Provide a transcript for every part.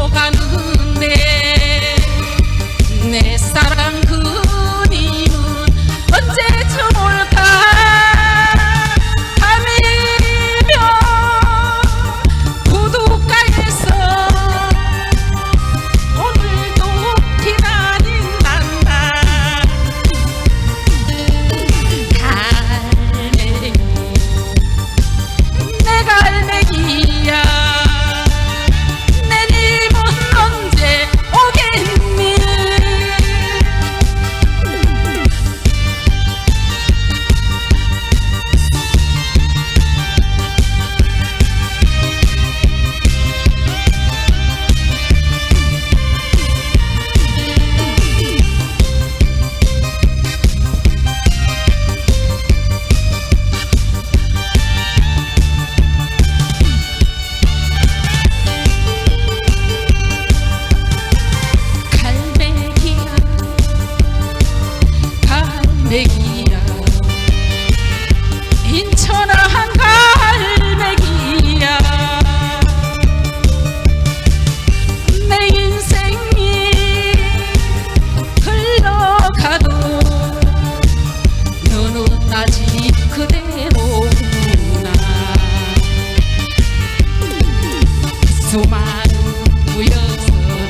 고 가는데 내 사랑 아직 그대로구나. 수많은 구역을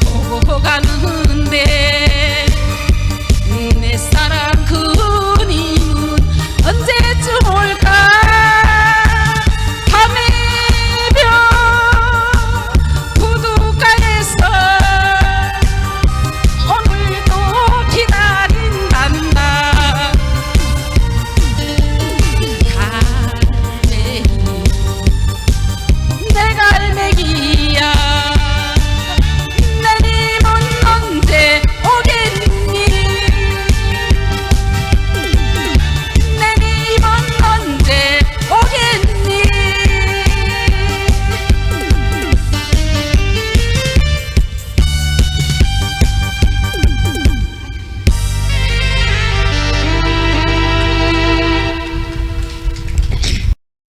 보고 가는데